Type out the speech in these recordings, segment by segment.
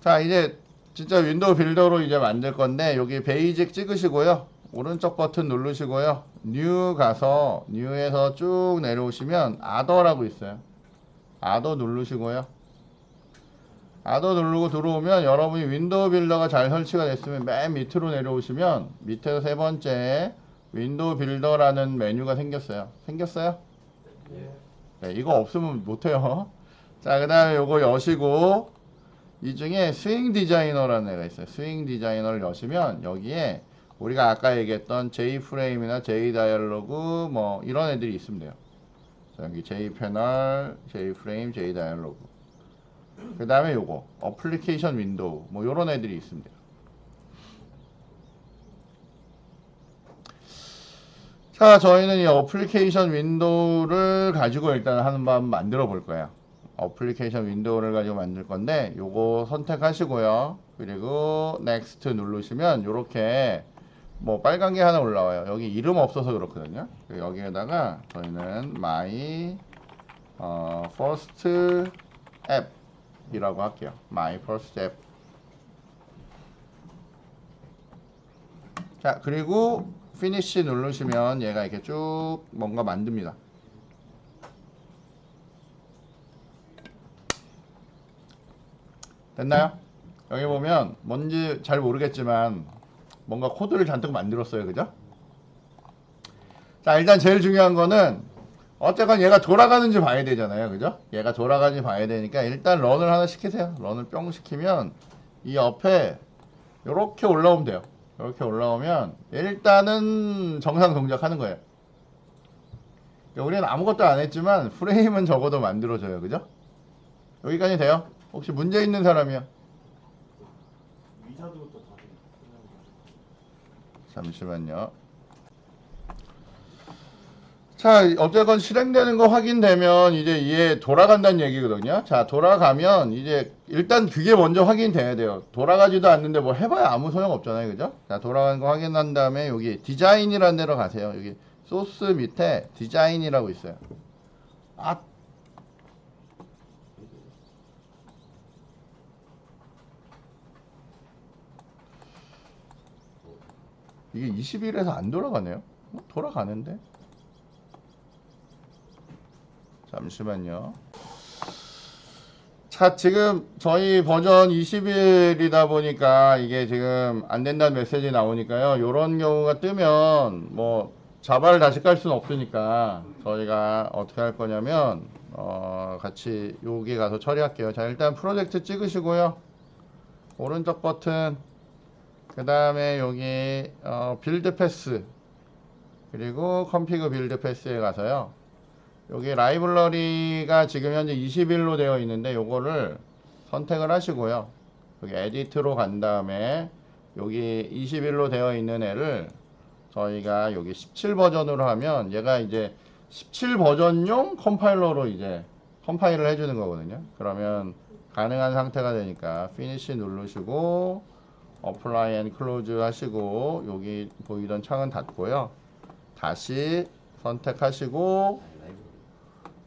자 이제 진짜 윈도우 빌더로 이제 만들 건데 여기 베이직 찍으시고요. 오른쪽 버튼 누르시고요. 뉴 가서 뉴에서 쭉 내려오시면 아더라고 있어요. 아더 누르시고요. 아더 누르고 들어오면 여러분이 윈도우 빌더가 잘 설치가 됐으면 맨 밑으로 내려오시면 밑에서 세 번째 윈도우 빌더라는 메뉴가 생겼어요. 생겼어요? 네, 이거 없으면 못해요. 자 그 다음에 요거 여시고 이 중에 스윙 디자이너라는 애가 있어요. 스윙 디자이너를 여시면 여기에 우리가 아까 얘기했던 J 프레임이나 J 다이얼로그 뭐 이런 애들이 있으면 돼요. 자, 여기 J 패널, J 프레임, J 다이얼로그. 그 다음에 요거 어플리케이션 윈도우 뭐 요런 애들이 있으면 돼요. 자, 저희는 이 어플리케이션 윈도우를 가지고 일단 한번 만들어 볼 거예요. 어플리케이션 윈도우를 가지고 만들 건데 요거 선택하시고요. 그리고 넥스트 누르시면 요렇게 뭐 빨간 게 하나 올라와요. 여기 이름 없어서 그렇거든요. 여기에다가 저희는 my 어, first app이라고 할게요. my first app. 자, 그리고 finish 누르시면 얘가 이렇게 쭉 뭔가 만듭니다. 됐나요? 여기 보면 뭔지 잘 모르겠지만 뭔가 코드를 잔뜩 만들었어요. 그죠? 자, 일단 제일 중요한 거는 어쨌건 얘가 돌아가는지 봐야 되잖아요. 그죠? 얘가 돌아가는지 봐야 되니까 일단 런을 하나 시키세요. 런을 뿅 시키면 이 옆에 이렇게 올라오면 돼요. 이렇게 올라오면 일단은 정상 동작하는 거예요. 우리는 아무것도 안 했지만 프레임은 적어도 만들어줘요. 그죠? 여기까지 돼요? 혹시 문제 있는 다시 잠시만요. 자, 어쨌건 실행되는 거 확인되면 이제 얘 돌아간다는 얘기거든요. 자, 돌아가면 이제 일단 그게 먼저 확인돼야 돼요. 돌아가지도 않는데 뭐 해봐야 아무 소용 없잖아요. 그죠? 자, 돌아가는 거 확인한 다음에 여기 디자인이라는 데로 가세요. 여기 소스 밑에 디자인이라고 있어요. 아, 이게 20일에서 안 돌아가네요. 어, 돌아가는데? 잠시만요. 자, 지금 저희 버전 20일이다 보니까 이게 지금 안 된다는 메시지 나오니까요. 요런 경우가 뜨면 뭐 자바를 다시 깔 수는 없으니까 저희가 어떻게 할 거냐면 어, 같이 여기 가서 처리할게요. 자, 일단 프로젝트 찍으시고요. 오른쪽 버튼 그 다음에 여기 어, 빌드 패스 그리고 컴피그 빌드 패스에 가서요. 여기 라이브러리가 지금 현재 21로 되어 있는데 요거를 선택을 하시고요. 여기 에디트로 간 다음에 여기 21로 되어 있는 애를 저희가 여기 17 버전으로 하면 얘가 이제 17 버전용 컴파일러로 이제 컴파일을 해주는 거거든요. 그러면 가능한 상태가 되니까 피니시 누르시고 어플라이 앤 클로즈 하시고 여기 보이던 창은 닫고요. 다시 선택하시고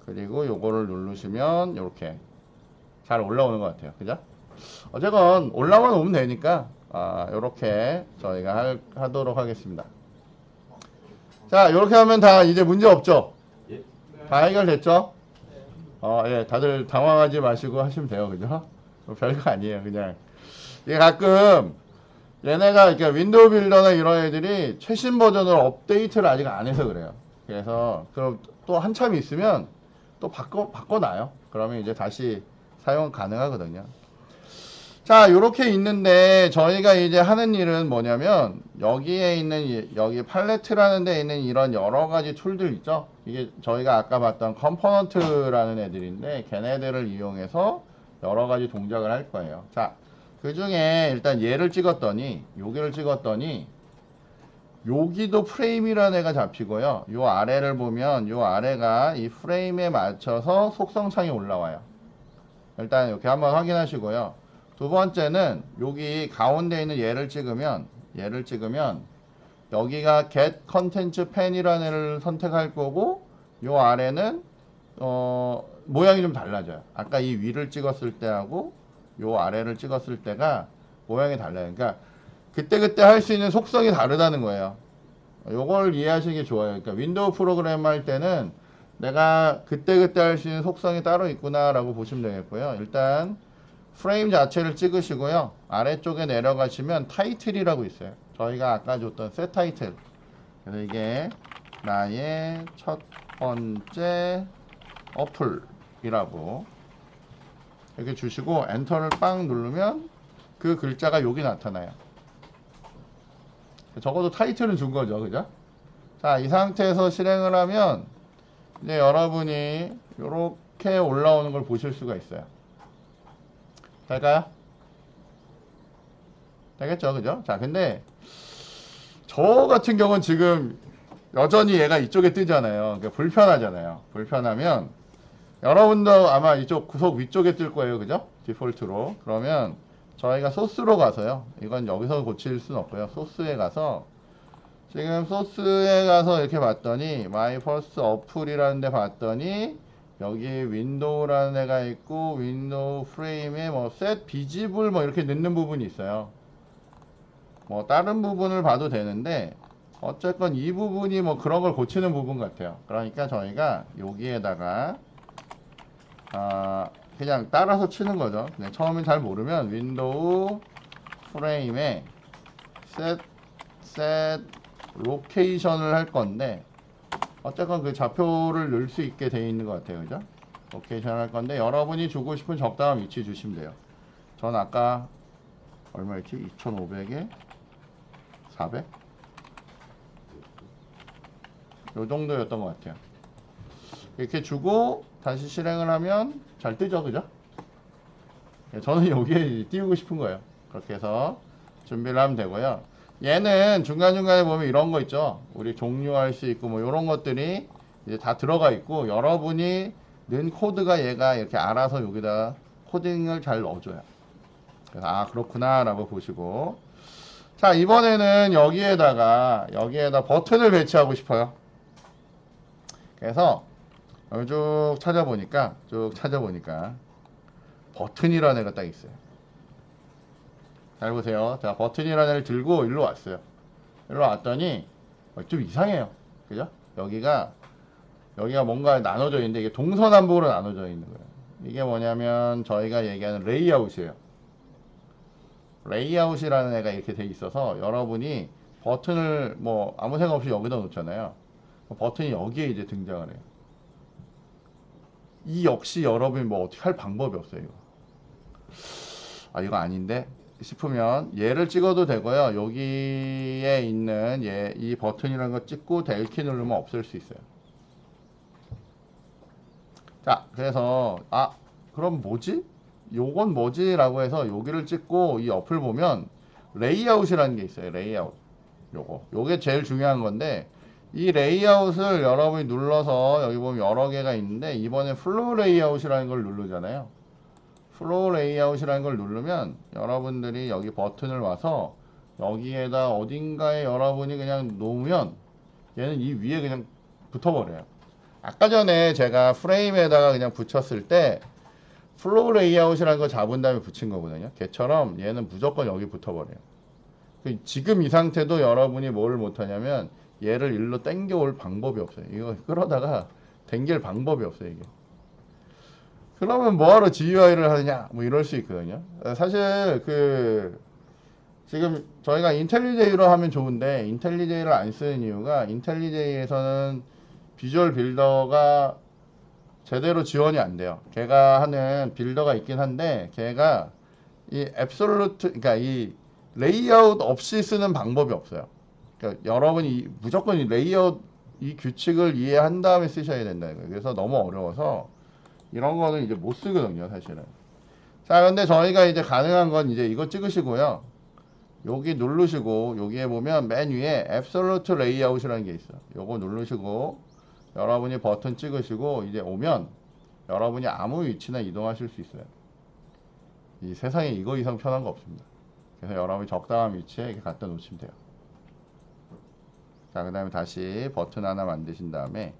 그리고 요거를 누르시면 이렇게 잘 올라오는 것 같아요. 그죠? 어쨌건 올라만 오면 되니까 아, 요렇게 저희가 할, 하도록 하겠습니다. 자, 이렇게 하면 다 이제 문제 없죠? 예. 다 해결됐죠? 어, 예, 다들 당황하지 마시고 하시면 돼요. 그죠? 뭐 별거 아니에요. 그냥 이게 가끔 얘네가 이렇게 윈도우 빌더나 이런 애들이 최신 버전으로 업데이트를 아직 안 해서 그래요. 그래서 그럼 또 한참 있으면 또 바꿔 바꿔놔요. 그러면 이제 다시 사용 가능하거든요. 자, 요렇게 있는데 저희가 이제 하는 일은 뭐냐면 여기에 있는 이- 여기 팔레트라는 데 있는 이런 여러 가지 툴들 있죠. 이게 저희가 아까 봤던 컴포넌트라는 애들인데 걔네들을 이용해서 여러 가지 동작을 할 거예요. 자, 그 중에 일단 얘를 찍었더니 여기를 찍었더니 여기도 프레임이라는 애가 잡히고요. 요 아래를 보면 요 아래가 이 프레임에 맞춰서 속성창이 올라와요. 일단 이렇게 한번 확인하시고요. 두 번째는 여기 가운데 있는 얘를 찍으면 얘를 찍으면 여기가 get content pan이라는 애를 선택할 거고 요 아래는 어 모양이 좀 달라져요. 아까 이 위를 찍었을 때하고 요 아래를 찍었을 때가 모양이 달라요. 그러니까 그때그때 할 수 있는 속성이 다르다는 거예요. 요걸 이해하시기 좋아요. 그러니까 윈도우 프로그램 할 때는 내가 그때그때 할 수 있는 속성이 따로 있구나라고 보시면 되겠고요. 일단 프레임 자체를 찍으시고요. 아래쪽에 내려가시면 타이틀이라고 있어요. 저희가 아까 줬던 셋 타이틀. 그래서 이게 나의 첫 번째 어플이라고 이렇게 주시고 엔터를 빵 누르면 그 글자가 여기 나타나요. 적어도 타이틀은 준 거죠. 그죠? 자, 이 상태에서 실행을 하면 이제 여러분이 이렇게 올라오는 걸 보실 수가 있어요. 될까요? 되겠죠, 그죠? 자, 근데 저 같은 경우는 지금 여전히 얘가 이쪽에 뜨잖아요. 그러니까 불편하잖아요. 불편하면 여러분도 아마 이쪽 구석 위쪽에 뜰 거예요, 그죠? 디폴트로. 그러면 저희가 소스로 가서요. 이건 여기서 고칠 수는 없고요. 소스에 가서 지금 소스에 가서 이렇게 봤더니 마이 퍼스트 어플이라는 데 봤더니 여기 윈도우라는 데가 있고 윈도우 프레임에 뭐셋 비지블 뭐 이렇게 넣는 부분이 있어요. 뭐 다른 부분을 봐도 되는데 어쨌건 이 부분이 뭐 그런 걸 고치는 부분 같아요. 그러니까 저희가 여기에다가 아 그냥 따라서 치는 거죠. 그냥 처음엔 잘 모르면 윈도우 프레임에 셋, 셋 로케이션을 할 건데 어쨌건 그 좌표를 넣을 수 있게 되어 있는 것 같아요. 그죠? 로케이션 할 건데 여러분이 주고 싶은 적당한 위치 주시면 돼요. 전 아까 얼마였지? 2500에 400? 요 정도였던 것 같아요. 이렇게 주고 다시 실행을 하면 잘 뜨죠, 그죠? 예, 저는 여기에 띄우고 싶은 거예요. 그렇게 해서 준비를 하면 되고요. 얘는 중간중간에 보면 이런 거 있죠. 우리 종료할 수 있고 뭐 이런 것들이 이제 다 들어가 있고 여러분이 넣은 코드가 얘가 이렇게 알아서 여기다 코딩을 잘 넣어줘요. 그래서 아 그렇구나 라고 보시고 자 이번에는 여기에다가 여기에다 버튼을 배치하고 싶어요. 그래서 쭉 찾아보니까 쭉 찾아보니까 버튼이라는 애가 딱 있어요. 잘 보세요. 자 버튼이라는 애를 들고 일로 왔어요. 일로 왔더니 어, 좀 이상해요. 그죠? 여기가 여기가 뭔가 나눠져 있는데 이게 동서남북으로 나눠져 있는 거예요. 이게 뭐냐면 저희가 얘기하는 레이아웃이에요. 레이아웃이라는 애가 이렇게 돼 있어서 여러분이 버튼을 뭐 아무 생각 없이 여기다 놓잖아요. 버튼이 여기에 이제 등장을 해요. 이 역시 여러분이 뭐 어떻게 할 방법이 없어요. 이거. 아 이거 아닌데 싶으면 얘를 찍어도 되고요. 여기에 있는 얘, 이 버튼이라는 거 찍고 델키 누르면 없앨 수 있어요. 자, 그래서 아 그럼 뭐지? 요건 뭐지 라고 해서 여기를 찍고 이 어플 보면 레이아웃이라는 게 있어요. 레이아웃. 요거. 요게 제일 중요한 건데 이 레이아웃을 여러분이 눌러서 여기 보면 여러 개가 있는데 이번에 플로우 레이아웃이라는 걸 누르잖아요. 플로우 레이아웃이라는 걸 누르면 여러분들이 여기 버튼을 와서 여기에다 어딘가에 여러분이 그냥 놓으면 얘는 이 위에 그냥 붙어버려요. 아까 전에 제가 프레임에다가 그냥 붙였을 때 플로우 레이아웃이라는 걸 잡은 다음에 붙인 거거든요. 걔처럼 얘는 무조건 여기 붙어버려요. 그 지금 이 상태도 여러분이 뭘 못하냐면 얘를 일로 땡겨올 방법이 없어요. 이거 끌어다가 당길 방법이 없어요, 이게. 그러면 뭐하러 GUI를 하느냐? 뭐 이럴 수 있거든요. 사실 그 지금 저희가 인텔리제이로 하면 좋은데 인텔리제이를 안 쓰는 이유가 인텔리제이에서는 비주얼 빌더가 제대로 지원이 안 돼요. 걔가 하는 빌더가 있긴 한데 걔가 이 앱솔루트 그러니까 이 레이아웃 없이 쓰는 방법이 없어요. 그러니까 여러분이 무조건 이 레이아웃 이 규칙을 이해한 다음에 쓰셔야 된다는 거예요. 그래서 너무 어려워서 이런 거는 이제 못 쓰거든요, 사실은. 자, 근데 저희가 이제 가능한 건 이제 이거 찍으시고요. 여기 누르시고 여기에 보면 맨 위에 Absolute Layout이라는 게 있어요. 요거 누르시고 여러분이 버튼 찍으시고 이제 오면 여러분이 아무 위치나 이동하실 수 있어요. 이 세상에 이거 이상 편한 거 없습니다. 그래서 여러분이 적당한 위치에 이렇게 갖다 놓으시면 돼요. 자, 그 다음에 다시 버튼 하나 만드신 다음에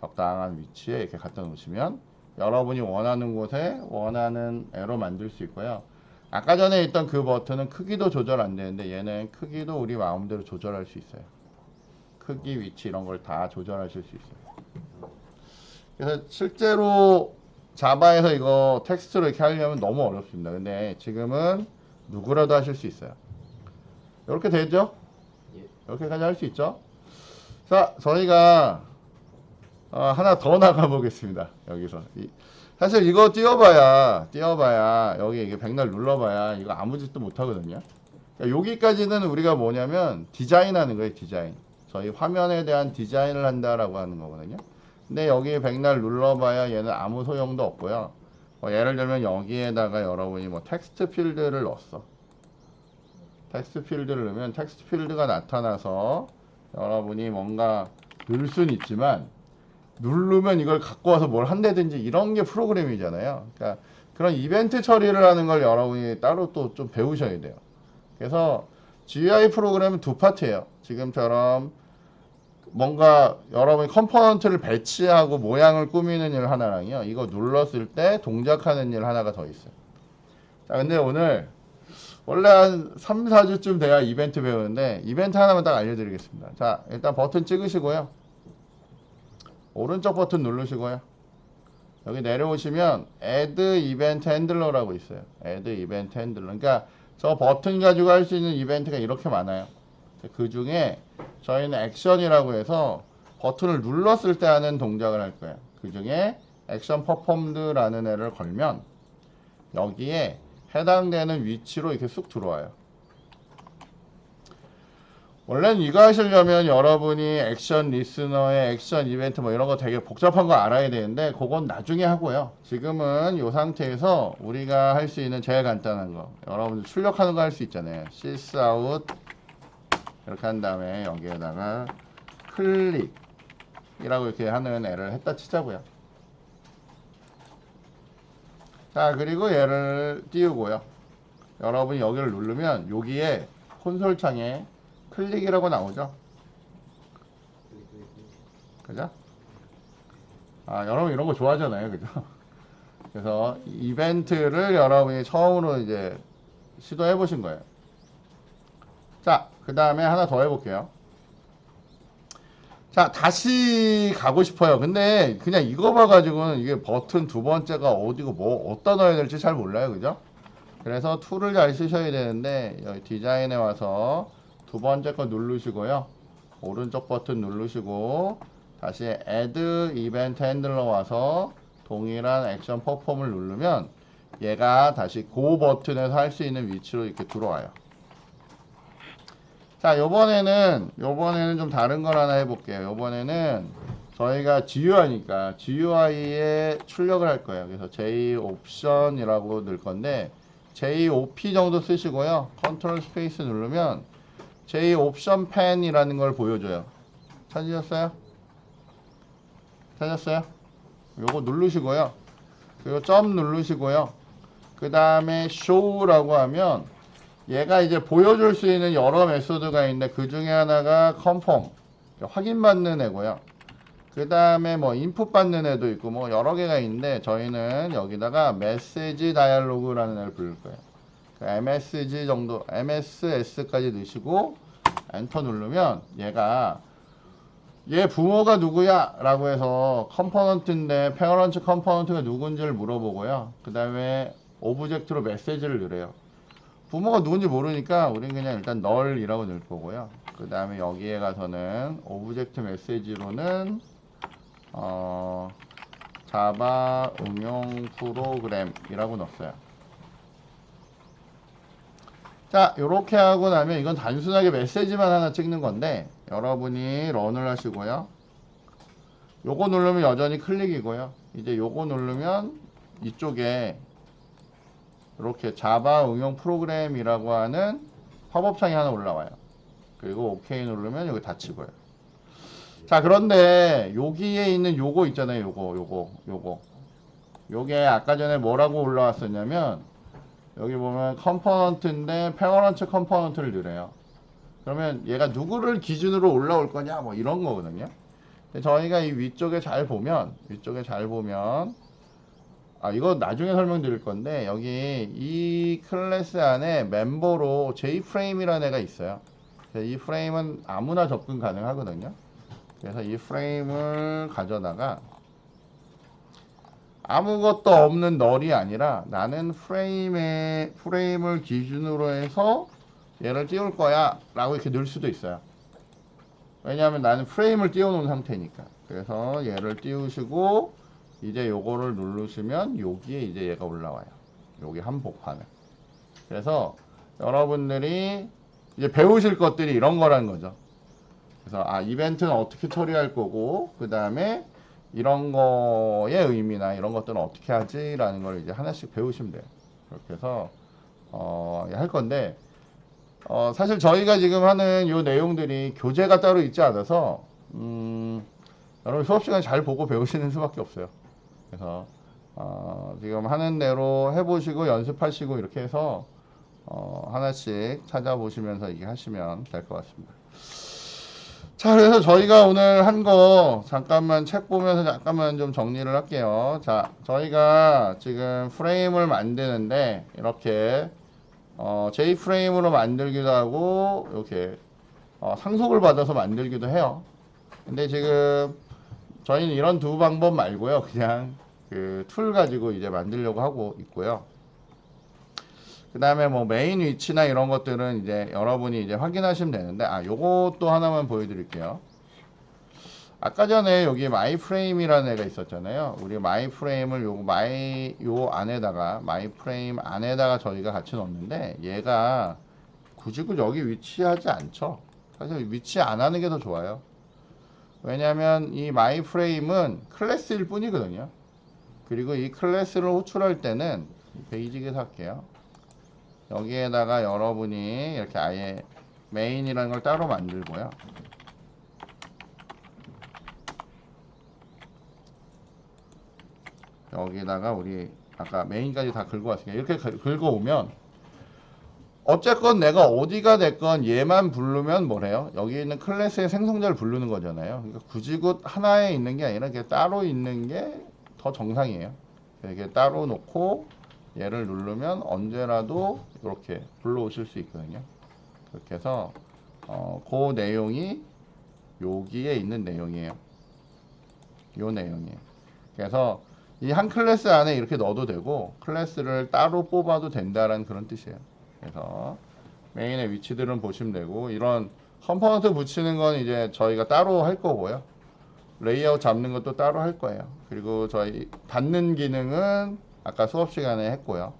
적당한 위치에 이렇게 갖다 놓으시면 여러분이 원하는 곳에 원하는 애로 만들 수 있고요. 아까 전에 있던 그 버튼은 크기도 조절 안 되는데 얘는 크기도 우리 마음대로 조절할 수 있어요. 크기, 위치 이런 걸 다 조절하실 수 있어요. 그래서 실제로 자바에서 이거 텍스트로 이렇게 하려면 너무 어렵습니다. 근데 지금은 누구라도 하실 수 있어요. 이렇게 되죠? 예. 이렇게까지 할 수 있죠? 자, 저희가 어, 하나 더 나가 보겠습니다. 여기서. 이- 사실 이거 띄워봐야, 띄워봐야, 여기 이게 백날 눌러봐야 이거 아무 짓도 못 하거든요. 그러니까 여기까지는 우리가 뭐냐면 디자인 하는 거예요, 디자인. 저희 화면에 대한 디자인을 한다라고 하는 거거든요. 근데 여기 백날 눌러봐야 얘는 아무 소용도 없고요. 뭐 예를 들면 여기에다가 여러분이 뭐 텍스트 필드를 넣었어. 텍스트 필드를 넣으면 텍스트 필드가 나타나서 여러분이 뭔가 넣을 수는 있지만 누르면 이걸 갖고 와서 뭘 한다든지 이런 게 프로그램이잖아요. 그러니까 그런 이벤트 처리를 하는 걸 여러분이 따로 또 좀 배우셔야 돼요. 그래서 GUI 프로그램은 두 파트예요. 지금처럼 뭔가 여러분이 컴포넌트를 배치하고 모양을 꾸미는 일 하나랑요. 이거 눌렀을 때 동작하는 일 하나가 더 있어요. 자, 근데 오늘 원래 한 3, 4주쯤 돼야 이벤트 배우는데 이벤트 하나만 딱 알려드리겠습니다. 자, 일단 버튼 찍으시고요. 오른쪽 버튼 누르시고요. 여기 내려오시면 Add Event Handler라고 있어요. Add Event Handler. 그러니까 저 버튼 가지고 할 수 있는 이벤트가 이렇게 많아요. 그 중에 저희는 액션이라고 해서 버튼을 눌렀을 때 하는 동작을 할 거예요. 그 중에 액션 퍼폼드라는 애를 걸면 여기에 해당되는 위치로 이렇게 쑥 들어와요. 원래는 이거 하시려면 여러분이 액션 리스너의 액션 이벤트 뭐 이런 거 되게 복잡한 거 알아야 되는데 그건 나중에 하고요. 지금은 이 상태에서 우리가 할 수 있는 제일 간단한 거 여러분들 출력하는 거 할 수 있잖아요. out 이렇게 한 다음에 여기에다가 클릭이라고 이렇게 하는 애를 했다 치자고요. 자 그리고 얘를 띄우고요. 여러분이 여기를 누르면 여기에 콘솔 창에 클릭이라고 나오죠. 그죠? 아, 여러분 이런 거 좋아하잖아요. 그죠? 그래서 이벤트를 여러분이 처음으로 이제 시도해 보신 거예요. 자, 그 다음에 하나 더 해볼게요. 자, 다시 가고 싶어요. 근데 그냥 이거 봐가지고는 이게 버튼 두 번째가 어디고 뭐, 어디다 넣어야 될지 잘 몰라요. 그죠? 그래서 툴을 잘 쓰셔야 되는데, 여기 디자인에 와서 두 번째 거 누르시고요. 오른쪽 버튼 누르시고, 다시 Add Event Handler 와서 동일한 액션 퍼폼을 누르면 얘가 다시 고 버튼에서 할 수 있는 위치로 이렇게 들어와요. 자, 요번에는, 요번에는 좀 다른 걸 하나 해볼게요. 요번에는 저희가 GUI니까 GUI에 출력을 할 거예요. 그래서 J 옵션이라고 넣을 건데, JOP 정도 쓰시고요. 컨트롤 스페이스 누르면 J 옵션 펜이라는 걸 보여줘요. 찾으셨어요? 찾았어요? 요거 누르시고요. 그리고 점 누르시고요. 그 다음에 show라고 하면 얘가 이제 보여줄 수 있는 여러 메소드가 있는데 그 중에 하나가 confirm 확인받는 애고요. 그 다음에 뭐 인풋 받는 애도 있고 뭐 여러 개가 있는데 저희는 여기다가 메시지 다이얼로그라는 애를 부를 거예요. 그 MSG 정도 MSS까지 넣으시고 엔터 누르면 얘가 얘 부모가 누구야? 라고 해서 컴포넌트인데 페어런트 컴포넌트가 누군지를 물어보고요. 그 다음에 오브젝트로 메시지를 넣으래요. 부모가 누군지 모르니까 우리는 그냥 일단 널이라고 넣을 거고요. 그 다음에 여기에 가서는 오브젝트 메시지로는 어, 자바 응용 프로그램이라고 넣었어요. 자, 요렇게 하고 나면 이건 단순하게 메시지만 하나 찍는 건데 여러분이 런을 하시고요. 요거 누르면 여전히 클릭이고요. 이제 요거 누르면 이쪽에 이렇게 자바 응용 프로그램이라고 하는 팝업창이 하나 올라와요. 그리고 OK 누르면 여기 닫히고요. 자, 그런데 여기에 있는 요거 있잖아요. 요거, 요거, 요거. 요게 아까 전에 뭐라고 올라왔었냐면 여기 보면 컴포넌트인데 페어런트 컴포넌트를 넣으래요. 그러면 얘가 누구를 기준으로 올라올 거냐 뭐 이런 거거든요. 저희가 이 위쪽에 잘 보면 위쪽에 잘 보면 아 이거 나중에 설명드릴 건데 여기 이 클래스 안에 멤버로 J프레임이라는 애가 있어요. 이 프레임은 아무나 접근 가능하거든요. 그래서 이 프레임을 가져다가 아무것도 없는 널이 아니라 나는 프레임에 프레임을 기준으로 해서 얘를 띄울 거야 라고 이렇게 넣을 수도 있어요. 왜냐하면 나는 프레임을 띄워 놓은 상태니까. 그래서 얘를 띄우시고 이제 요거를 누르시면 여기에 이제 얘가 올라와요. 여기 한복판에. 그래서 여러분들이 이제 배우실 것들이 이런 거라는 거죠. 그래서 아 이벤트는 어떻게 처리할 거고 그 다음에 이런 거의 의미나 이런 것들은 어떻게 하지라는 걸 이제 하나씩 배우시면 돼요. 그렇게 해서 어, 할 건데 어, 사실 저희가 지금 하는 요 내용들이 교재가 따로 있지 않아서 음, 여러분 수업 시간 잘 보고 배우시는 수밖에 없어요. 그래서 어, 지금 하는 대로 해보시고 연습하시고 이렇게 해서 어, 하나씩 찾아보시면서 이게 하시면 될 것 같습니다. 자, 그래서 저희가 오늘 한 거 잠깐만 책 보면서 잠깐만 좀 정리를 할게요. 자, 저희가 지금 프레임을 만드는데 이렇게 어, J 프레임으로 만들기도 하고 이렇게 어, 상속을 받아서 만들기도 해요. 근데 지금 저희는 이런 두 방법 말고요. 그냥 그 툴 가지고 이제 만들려고 하고 있고요. 그 다음에 뭐 메인 위치나 이런 것들은 이제 여러분이 이제 확인하시면 되는데, 아, 요것도 하나만 보여드릴게요. 아까 전에 여기 마이 프레임이라는 애가 있었잖아요. 우리 마이 프레임을 요거 마이 요 안에다가 마이 프레임 안에다가 저희가 같이 넣는데 얘가 굳이 굳이 여기 위치하지 않죠. 사실 위치 안 하는 게 더 좋아요. 왜냐하면 이 마이 프레임은 클래스일 뿐이거든요. 그리고 이 클래스를 호출할 때는 베이직에서 할게요. 여기에다가 여러분이 이렇게 아예 메인이라는 걸 따로 만들고요. 여기다가 우리 아까 메인까지 다 긁어 왔으니까 이렇게 긁- 긁어오면 어쨌건 내가 어디가 됐건 얘만 부르면 뭐래요? 여기 있는 클래스의 생성자를 부르는 거잖아요. 그러니까 굳이 곧 하나에 있는 게 아니라 이렇게 따로 있는 게 더 정상이에요. 이렇게 따로 놓고 얘를 누르면 언제라도 이렇게 불러오실 수 있거든요. 그렇게 해서 어, 그 내용이 여기에 있는 내용이에요. 요 내용이에요. 그래서 이 한 클래스 안에 이렇게 넣어도 되고 클래스를 따로 뽑아도 된다라는 그런 뜻이에요. 그래서 메인의 위치들은 보시면 되고 이런 컴포넌트 붙이는 건 이제 저희가 따로 할 거고요. 레이아웃 잡는 것도 따로 할 거예요. 그리고 저희 닫는 기능은 아까 수업 시간에 했고요.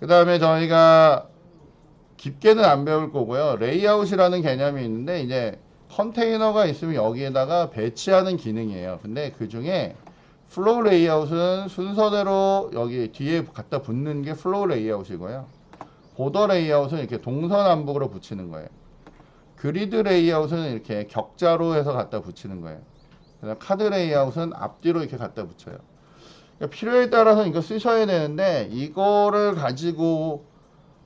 그 다음에 저희가 깊게는 안 배울 거고요. 레이아웃이라는 개념이 있는데 이제 컨테이너가 있으면 여기에다가 배치하는 기능이에요. 근데 그 중에 플로우 레이아웃은 순서대로 여기 뒤에 갖다 붙는 게 플로우 레이아웃이고요. 보더 레이아웃은 이렇게 동서남북으로 붙이는 거예요. 그리드 레이아웃은 이렇게 격자로 해서 갖다 붙이는 거예요. 그다음 카드 레이아웃은 앞뒤로 이렇게 갖다 붙여요. 그러니까 필요에 따라서 이거 쓰셔야 되는데 이거를 가지고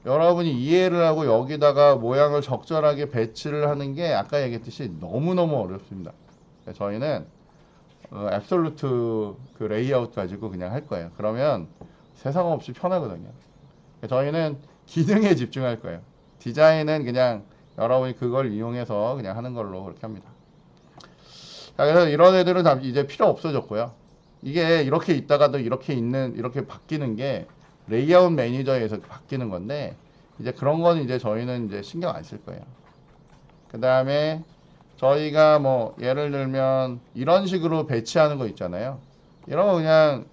여러분이 이해를 하고 여기다가 모양을 적절하게 배치를 하는 게 아까 얘기했듯이 너무너무 어렵습니다. 저희는 어, 앱솔루트 그 레이아웃 가지고 그냥 할 거예요. 그러면 세상 없이 편하거든요. 저희는 기능에 집중할 거예요. 디자인은 그냥 여러분이 그걸 이용해서 그냥 하는 걸로 그렇게 합니다. 자, 그래서 이런 애들은 다 이제 필요 없어졌고요. 이게 이렇게 있다가도 이렇게 있는, 이렇게 바뀌는 게 레이아웃 매니저에서 바뀌는 건데, 이제 그런 건 이제 저희는 이제 신경 안 쓸 거예요. 그 다음에 저희가 뭐 예를 들면 이런 식으로 배치하는 거 있잖아요. 이런 거 그냥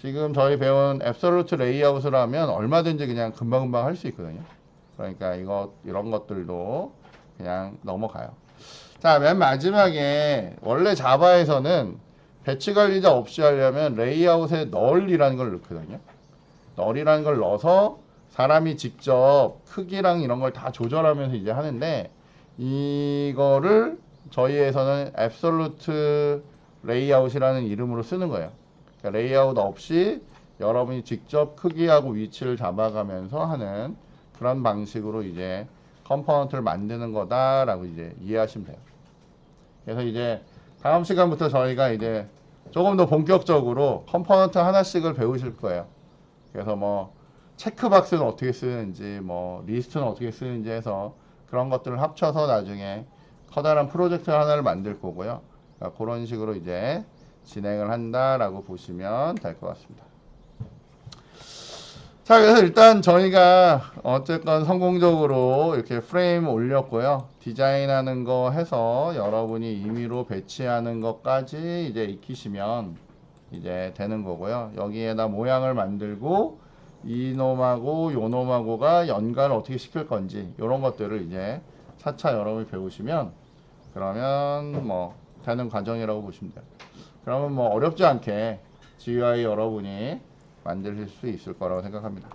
지금 저희 배운 앱솔루트 레이아웃을 하면 얼마든지 그냥 금방금방 할 수 있거든요. 그러니까 이거 이런 것들도 그냥 넘어가요. 자, 맨 마지막에 원래 자바에서는 배치 관리자 없이 하려면 레이아웃에 널이라는 걸 넣거든요. 널이라는 걸 넣어서 사람이 직접 크기랑 이런 걸 다 조절하면서 이제 하는데 이거를 저희에서는 앱솔루트 레이아웃이라는 이름으로 쓰는 거예요. 그러니까 레이아웃 없이 여러분이 직접 크기하고 위치를 잡아가면서 하는 그런 방식으로 이제 컴포넌트를 만드는 거다라고 이제 이해하시면 돼요. 그래서 이제 다음 시간부터 저희가 이제 조금 더 본격적으로 컴포넌트 하나씩을 배우실 거예요. 그래서 뭐 체크박스는 어떻게 쓰는지, 뭐 리스트는 어떻게 쓰는지 해서 그런 것들을 합쳐서 나중에 커다란 프로젝트 하나를 만들 거고요. 그러니까 그런 식으로 이제 진행을 한다라고 보시면 될 것 같습니다. 자, 그래서 일단 저희가 어쨌건 성공적으로 이렇게 프레임 올렸고요. 디자인하는 거 해서 여러분이 임의로 배치하는 것까지 이제 익히시면 이제 되는 거고요. 여기에다 모양을 만들고 이놈하고 요놈하고가 연관을 어떻게 시킬 건지 이런 것들을 이제 차차 여러분이 배우시면 그러면 뭐 되는 과정이라고 보시면 돼요. 그러면 뭐 어렵지 않게 GUI 여러분이 만드실 수 있을 거라고 생각합니다.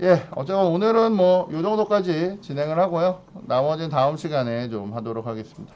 예, 어쨌건 오늘은 뭐요 정도까지 진행을 하고요. 나머지는 다음 시간에 좀 하도록 하겠습니다.